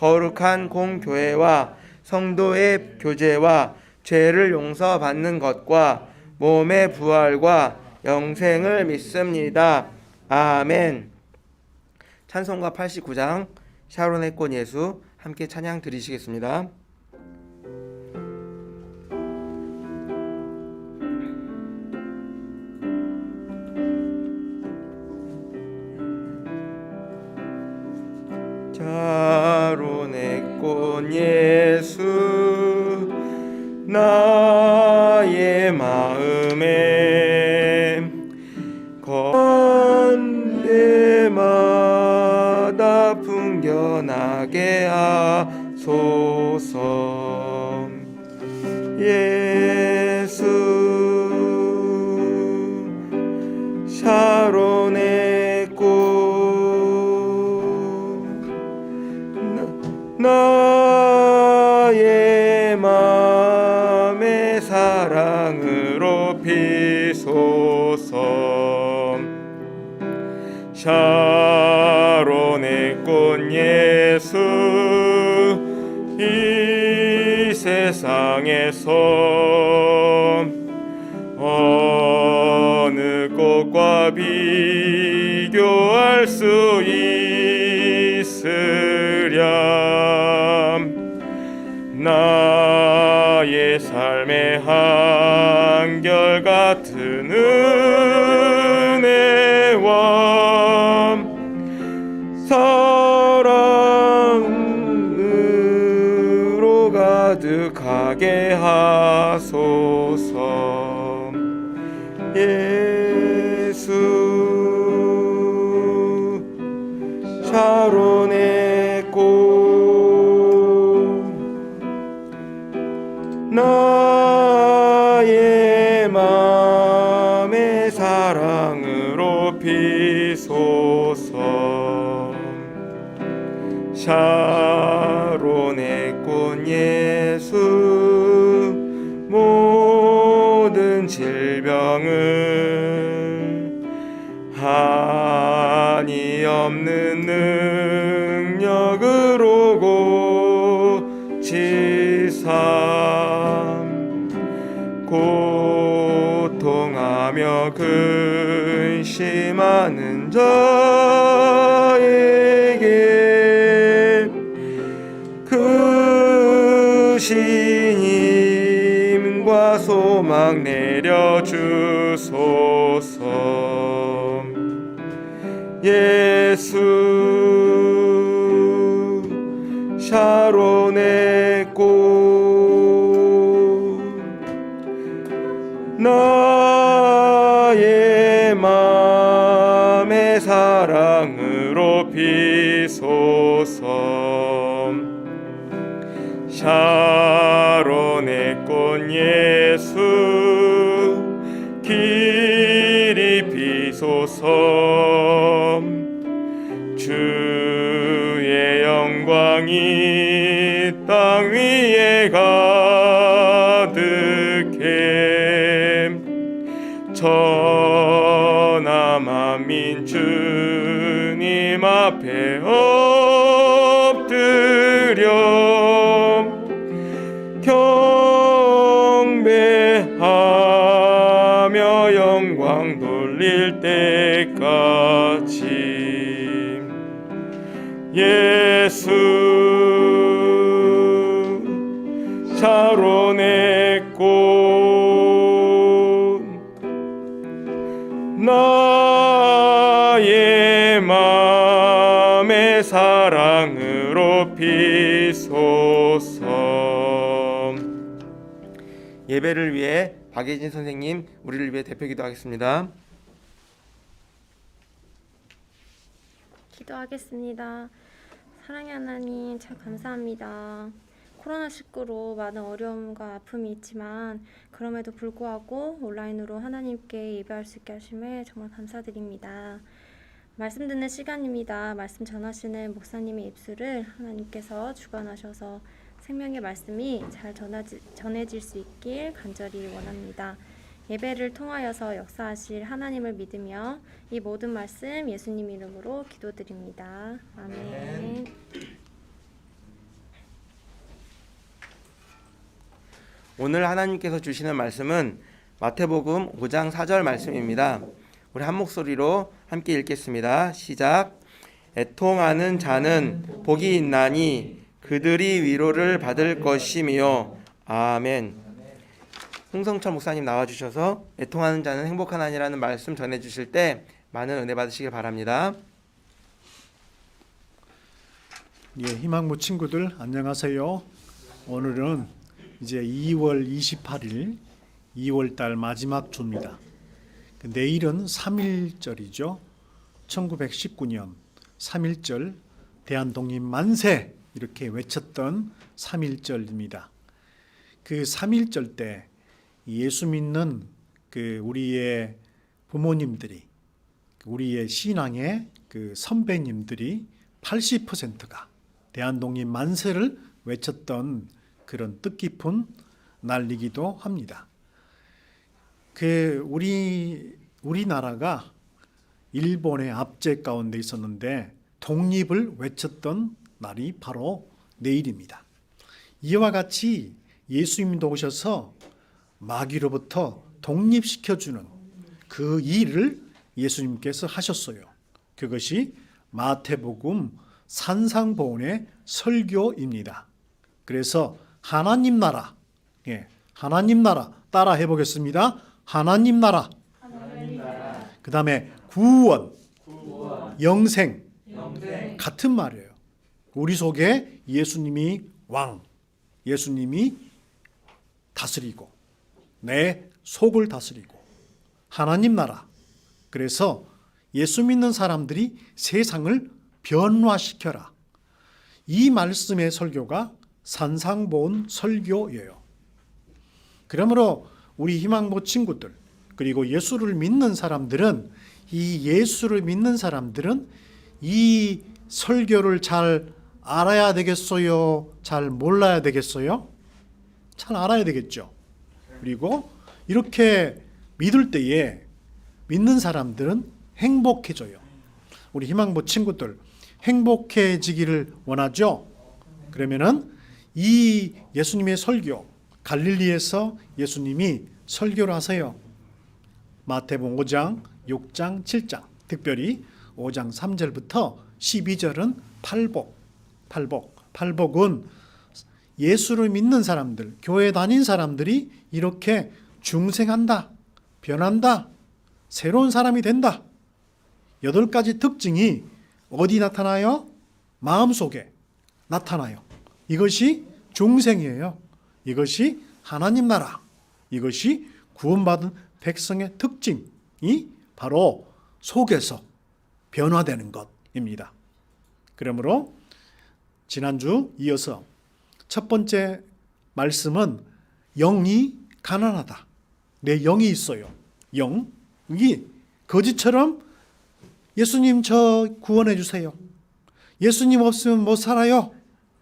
거룩한 공교회와 성도의 교제와 죄를 용서받는 것과 몸의 부활과 영생을 믿습니다. 아멘. 찬송가 89장 샤론의 꽃 예수 함께 찬양 드리시겠습니다. 건대마다 풍겨나게 하소서 이 세상에서 어느 꽃과 비교할 수 있으랴. 나의 삶의 한결같은 하소서. 예수 샤론의 꽃 나의 맘의 사랑으로 비소서. 샤 근심하는 자에게 그 신임과 소망 내려주소서. 예수 샤론의 꽃 나의 사랑으로 비소서 샤론의 꽃예 주님 앞에 엎드려 경배하며 영광 돌릴 때까지. 예 비소서 예배를 위해 박예진 선생님 우리를 위해 대표 기도하겠습니다. 기도하겠습니다. 사랑의 하나님 참 감사합니다. 코로나19로 많은 어려움과 아픔이 있지만 그럼에도 불구하고 온라인으로 하나님께 예배할 수 있게 하심에 정말 감사드립니다. 말씀 듣는 시간입니다. 말씀 전하시는 목사님의 입술을 하나님께서 주관하셔서 생명의 말씀이 잘 전하지, 전해질 수 있길 간절히 원합니다. 예배를 통하여서 역사하실 하나님을 믿으며 이 모든 말씀 예수님 이름으로 기도드립니다. 아멘. 오늘 하나님께서 주시는 말씀은 마태복음 5장 4절 말씀입니다. 우리 한 목소리로 함께 읽겠습니다. 시작. 애통하는 자는 복이 있나니 그들이 위로를 받을 것이며 아멘. 홍성철 목사님 나와 주셔서 애통하는 자는 행복하나니라는 말씀 전해 주실 때 많은 은혜 받으시길 바랍니다. 예, 희망부 친구들 안녕하세요. 오늘은 이제 2월 28일 2월 달 마지막 주입니다. 그 내일은 3일절이죠. 1919년 3일절 대한독립 만세 이렇게 외쳤던 3일절입니다. 그 3일절 때 예수 믿는 그 우리의 부모님들이 우리의 신앙의 그 선배님들이 80%가 대한독립 만세를 외쳤던 그런 뜻깊은 날이기도 합니다. 그 우리 우리나라가 일본의 압제 가운데 있었는데 독립을 외쳤던 날이 바로 내일입니다. 이와 같이 예수님도 오셔서 마귀로부터 독립시켜주는 그 일을 예수님께서 하셨어요. 그것이 마태복음 산상보훈의 설교입니다. 그래서 하나님 나라, 예, 하나님 나라 따라 해보겠습니다. 하나님 나라. 그 다음에 구원, 영생, 같은 말이에요. 우리 속에 예수님이 왕, 예수님이 다스리고 내 속을 다스리고 하나님 나라. 그래서 예수 믿는 사람들이 세상을 변화시켜라. 이 말씀의 설교가 산상보훈 설교예요. 그러므로 우리 희망보 친구들 그리고 예수를 믿는 사람들은 이 예수를 믿는 사람들은 이 설교를 잘 알아야 되겠어요? 잘 몰라야 되겠어요? 잘 알아야 되겠죠. 그리고 이렇게 믿을 때에 믿는 사람들은 행복해져요. 우리 희망보 친구들 행복해지기를 원하죠. 그러면은 이 예수님의 설교 갈릴리에서 예수님이 설교를 하세요. 마태복음 5장, 6장, 7장, 특별히 5장 3절부터 12절은 팔복, 팔복, 팔복은 예수를 믿는 사람들, 교회 다닌 사람들이 이렇게 중생한다, 변한다, 새로운 사람이 된다. 여덟 가지 특징이 어디 나타나요? 마음 속에 나타나요. 이것이 중생이에요. 이것이 하나님 나라. 이것이 구원받은 백성의 특징이 바로 속에서 변화되는 것입니다. 그러므로 지난주 이어서 첫 번째 말씀은 영이 가난하다. 내 영이 있어요. 영이 거지처럼 예수님 저 구원해 주세요. 예수님 없으면 못 살아요.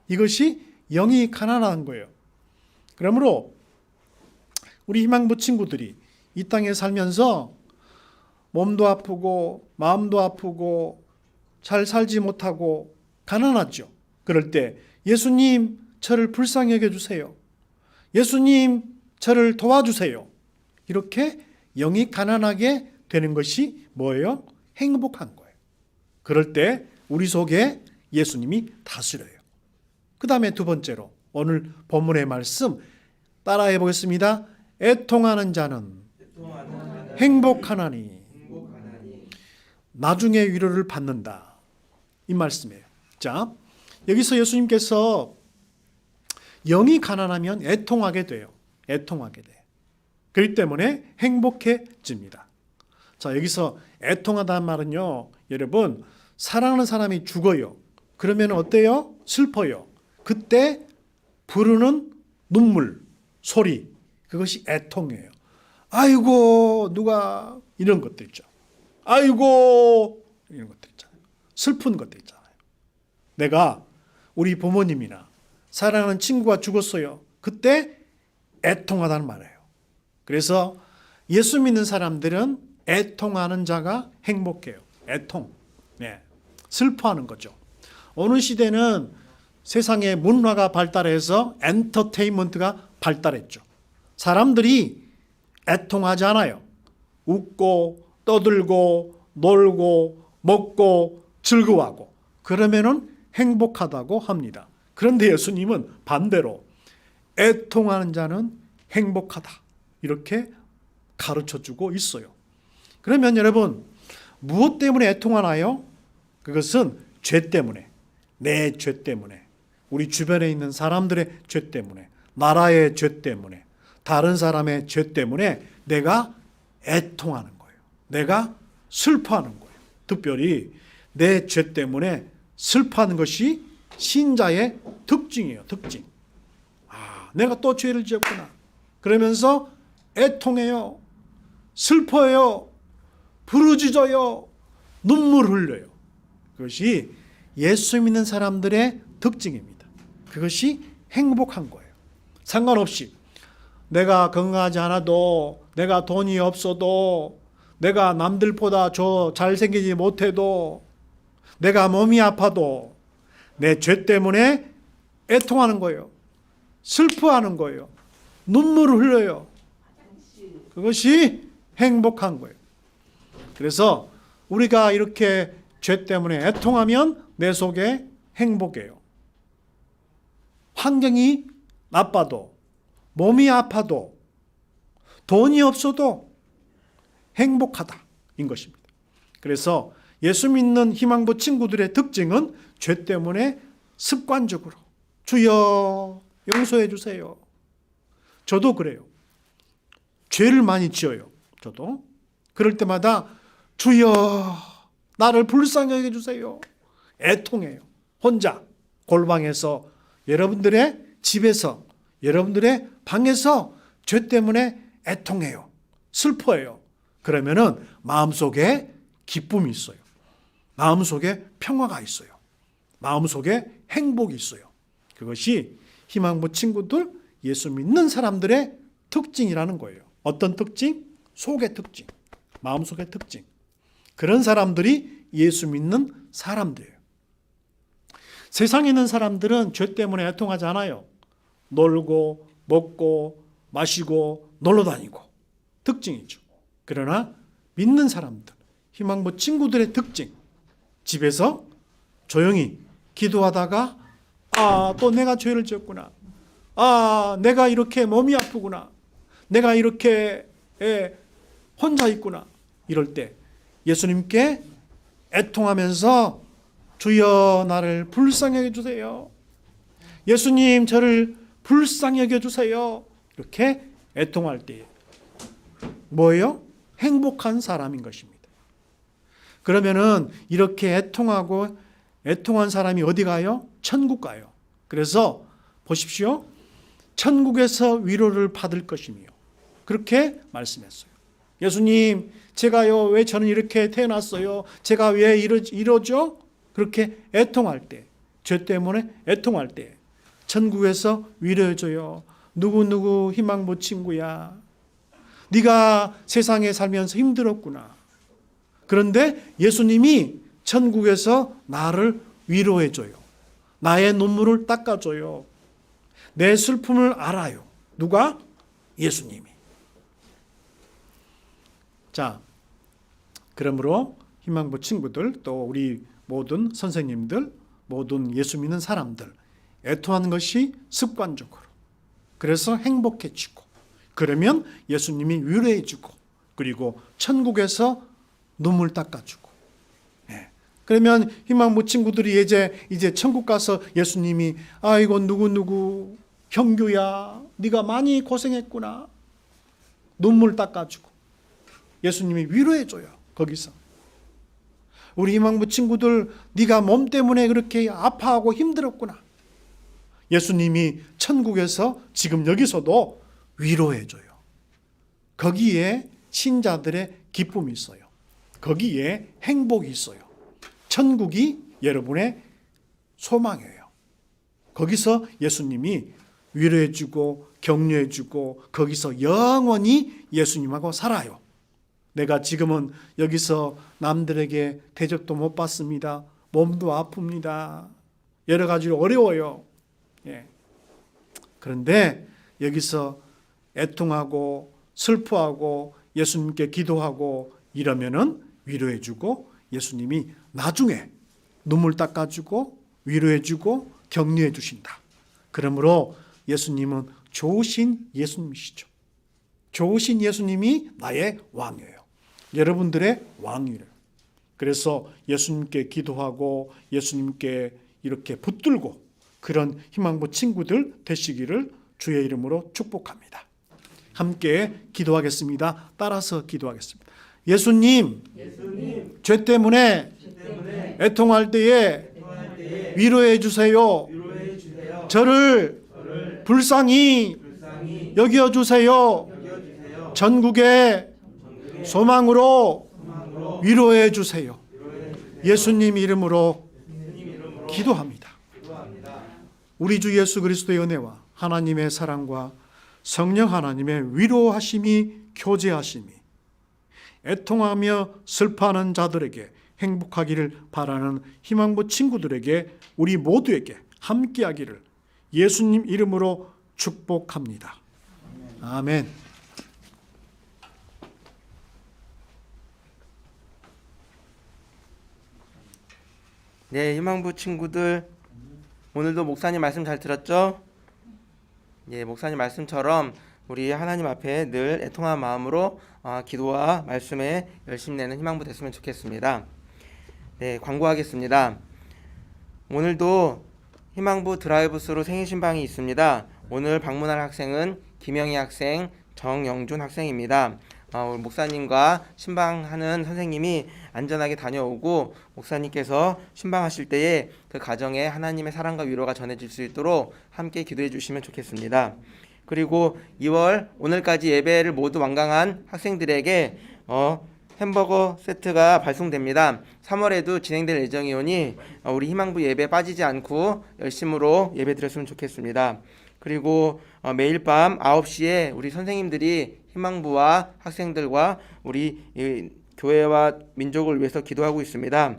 이것이 영이 가난한 거예요. 그러므로 우리 희망부 친구들이 이 땅에 살면서 몸도 아프고 마음도 아프고 잘 살지 못하고 가난하죠. 그럴 때 예수님 저를 불쌍히 여겨 주세요. 예수님 저를 도와주세요. 이렇게 영이 가난하게 되는 것이 뭐예요? 행복한 거예요. 그럴 때 우리 속에 예수님이 다스려요. 그 다음에 두 번째로 오늘 본문의 말씀 따라해 보겠습니다. 애통하는 자는 행복하나니 나중에 위로를 받는다. 이 말씀이에요. 자, 여기서 예수님께서 영이 가난하면 애통하게 돼요. 애통하게 돼. 그렇기 때문에 행복해집니다. 자, 여기서 애통하다는 말은요. 여러분, 사랑하는 사람이 죽어요. 그러면 어때요? 슬퍼요. 그때 부르는 눈물, 소리. 그것이 애통이에요. 아이고, 누가 이런 것도 있죠. 아이고, 이런 것도 있잖아요. 슬픈 것도 있잖아요. 내가 우리 부모님이나 사랑하는 친구가 죽었어요. 그때 애통하다는 말이에요. 그래서 예수 믿는 사람들은 애통하는 자가 행복해요. 애통. 네. 슬퍼하는 거죠. 어느 시대는 세상의 문화가 발달해서 엔터테인먼트가 발달했죠. 사람들이 애통하지 않아요. 웃고 떠들고 놀고 먹고 즐거워하고 그러면은 행복하다고 합니다. 그런데 예수님은 반대로 애통하는 자는 행복하다. 이렇게 가르쳐 주고 있어요. 그러면 여러분, 무엇 때문에 애통하나요? 그것은 죄 때문에, 내 죄 때문에, 우리 주변에 있는 사람들의 죄 때문에, 나라의 죄 때문에, 다른 사람의 죄 때문에 내가 애통하는 거예요. 내가 슬퍼하는 거예요. 특별히 내 죄 때문에 슬퍼하는 것이 신자의 특징이에요. 특징. 아, 내가 또 죄를 지었구나. 그러면서 애통해요. 슬퍼요. 부르짖어요. 눈물 흘려요. 그것이 예수 믿는 사람들의 특징입니다. 그것이 행복한 거예요. 상관없이 내가 건강하지 않아도 내가 돈이 없어도 내가 남들보다 저 잘생기지 못해도 내가 몸이 아파도 내 죄 때문에 애통하는 거예요. 슬퍼하는 거예요. 눈물을 흘려요. 그것이 행복한 거예요. 그래서 우리가 이렇게 죄 때문에 애통하면 내 속에 행복해요. 환경이 나빠도 몸이 아파도 돈이 없어도 행복하다 인 것입니다. 그래서 예수 믿는 희망부 친구들의 특징은 죄 때문에 습관적으로 주여 용서해 주세요. 저도 그래요. 죄를 많이 지어요. 저도 그럴 때마다 주여 나를 불쌍히 해 주세요. 애통해요. 혼자 골방에서 여러분들의 집에서 여러분들의 방에서 죄 때문에 애통해요. 슬퍼해요. 그러면은 마음속에 기쁨이 있어요. 마음속에 평화가 있어요. 마음속에 행복이 있어요. 그것이 희망부 친구들 예수 믿는 사람들의 특징이라는 거예요. 어떤 특징? 속의 특징. 마음속의 특징. 그런 사람들이 예수 믿는 사람들이에요. 세상에 있는 사람들은 죄 때문에 애통하지 않아요. 놀고 먹고 마시고 놀러 다니고 특징이죠. 그러나 믿는 사람들, 희망부 친구들의 특징. 집에서 조용히 기도하다가 아, 또 내가 죄를 지었구나. 아, 내가 이렇게 몸이 아프구나. 내가 이렇게 예, 혼자 있구나. 이럴 때 예수님께 애통하면서 주여 나를 불쌍히 여겨 주세요. 예수님 저를 불쌍히 여겨 주세요. 이렇게 애통할 때 뭐예요? 행복한 사람인 것입니다. 그러면은 이렇게 애통하고 애통한 사람이 어디 가요? 천국 가요. 그래서 보십시오. 천국에서 위로를 받을 것이며 그렇게 말씀했어요. 예수님, 제가요 왜 저는 이렇게 태어났어요? 제가 왜 이러, 이러죠? 그렇게 애통할 때, 죄 때문에 애통할 때, 천국에서 위로해줘요. 누구 누구 희망부 친구야. 네가 세상에 살면서 힘들었구나. 그런데 예수님이 천국에서 나를 위로해줘요. 나의 눈물을 닦아줘요. 내 슬픔을 알아요. 누가? 예수님이. 자, 그러므로 희망부 친구들 또 우리 모든 선생님들 모든 예수 믿는 사람들 애통하는 것이 습관적으로 그래서 행복해지고 그러면 예수님이 위로해주고 그리고 천국에서 눈물 닦아주고. 예. 그러면 희망부 친구들이 이제 이제 천국 가서 예수님이 아이고 누구 누구 형규야 네가 많이 고생했구나. 눈물 닦아주고 예수님이 위로해줘요 거기서 우리 희망부 친구들 네가 몸 때문에 그렇게 아파하고 힘들었구나 예수님이 천국에서 지금 여기서도 위로해 줘요. 거기에 신자들의 기쁨이 있어요. 거기에 행복이 있어요. 천국이 여러분의 소망이에요. 거기서 예수님이 위로해 주고 격려해 주고 거기서 영원히 예수님하고 살아요. 내가 지금은 여기서 남들에게 대접도 못 받습니다. 몸도 아픕니다. 여러 가지로 어려워요. 예. 그런데 여기서 애통하고 슬퍼하고 예수님께 기도하고 이러면은 위로해주고 예수님이 나중에 눈물 닦아주고 위로해주고 격려해 주신다. 그러므로 예수님은 좋으신 예수님이시죠. 좋으신 예수님이 나의 왕이에요. 여러분들의 왕이래요. 그래서 예수님께 기도하고 예수님께 이렇게 붙들고 그런 희망부 친구들 되시기를 주의 이름으로 축복합니다. 함께 기도하겠습니다. 따라서 기도하겠습니다. 예수님, 죄 때문에, 애통할 때에 위로해 주세요. 저를 불쌍히 여겨 주세요. 전국의 소망으로 위로해 주세요. 예수님 이름으로 기도합니다. 우리 주 예수 그리스도의 은혜와 하나님의 사랑과 성령 하나님의 위로하심이 교제하심이 애통하며 슬퍼하는 자들에게 행복하기를 바라는 희망부 친구들에게 우리 모두에게 함께하기를 예수님 이름으로 축복합니다. 아멘. 네, 희망부 친구들 오늘도 목사님 말씀 잘 들었죠? 예, 목사님 말씀처럼 우리 하나님 앞에 늘 애통한 마음으로 아, 기도와 말씀에 열심히 내는 희망부 됐으면 좋겠습니다. 네, 광고하겠습니다. 오늘도 희망부 드라이브스루 생일 신방이 있습니다. 오늘 방문할 학생은 김영희 학생, 정영준 학생입니다. 어, 우리 목사님과 신방하는 선생님이 안전하게 다녀오고 목사님께서 신방하실 때에 그 가정에 하나님의 사랑과 위로가 전해질 수 있도록 함께 기도해 주시면 좋겠습니다. 그리고 2월 오늘까지 예배를 모두 완강한 학생들에게 어, 햄버거 세트가 발송됩니다. 3월에도 진행될 예정이오니 어, 우리 희망부 예배 빠지지 않고 열심으로 예배 드렸으면 좋겠습니다. 그리고 어, 매일 밤 9시에 우리 선생님들이 희망부와 학생들과 우리 이 교회와 민족을 위해서 기도하고 있습니다.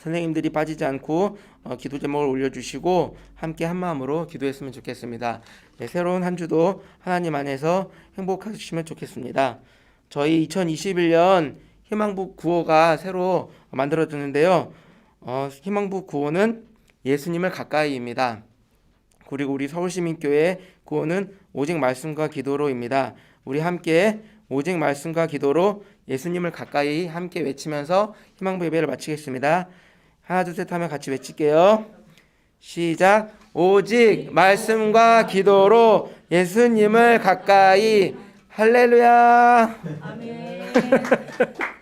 선생님들이 빠지지 않고 어, 기도 제목을 올려주시고 함께 한 마음으로 기도했으면 좋겠습니다. 네, 새로운 한 주도 하나님 안에서 행복하시면 좋겠습니다. 저희 2021년 희망부 구호가 새로 만들어졌는데요. 어, 희망부 구호는 예수님을 가까이입니다. 그리고 우리 서울시민교회 구호는 오직 말씀과 기도로입니다. 우리 함께 오직 말씀과 기도로 예수님을 가까이 함께 외치면서 희망부 예배를 마치겠습니다. 하나 둘 셋 하면 같이 외칠게요. 시작. 오직 말씀과 기도로 예수님을 가까이 할렐루야. 아멘.